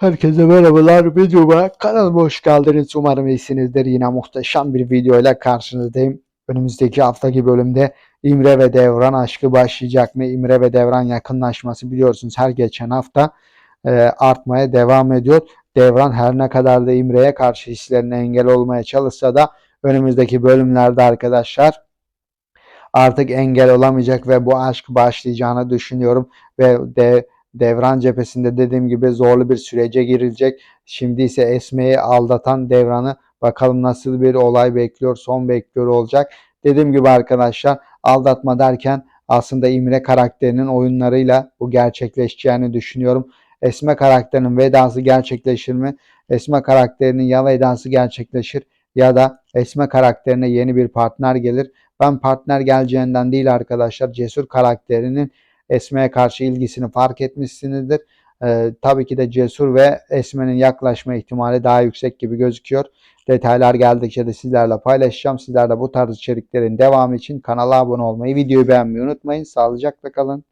Herkese merhabalar. Videoma kanalıma hoş geldiniz. Umarım iyisinizdir. Yine muhteşem bir video ile karşınızdayım. Önümüzdeki haftaki bölümde İmre ve Devran aşkı başlayacak mı? İmre ve Devran yakınlaşması biliyorsunuz her geçen hafta e, artmaya devam ediyor. Devran her ne kadar da İmre'ye karşı hislerine engel olmaya çalışsa da önümüzdeki bölümlerde arkadaşlar artık engel olamayacak ve bu aşk başlayacağını düşünüyorum ve de Devran cephesinde dediğim gibi zorlu bir sürece girilecek. Şimdi ise Esme'yi aldatan Devran'ı bakalım nasıl bir olay bekliyor, son bekliyor olacak. Dediğim gibi arkadaşlar aldatma derken aslında İmre karakterinin oyunlarıyla bu gerçekleşeceğini düşünüyorum. Esme karakterinin vedası gerçekleşir mi? Esme karakterinin ya vedası gerçekleşir ya da Esme karakterine yeni bir partner gelir. Ben partner geleceğinden değil arkadaşlar Cesur karakterinin Esme'ye karşı ilgisini fark etmişsinizdir. Ee, tabii ki de Cesur ve Esme'nin yaklaşma ihtimali daha yüksek gibi gözüküyor. Detaylar geldikçe de sizlerle paylaşacağım. Sizler de bu tarz içeriklerin devamı için kanala abone olmayı, videoyu beğenmeyi unutmayın. Sağlıcakla kalın.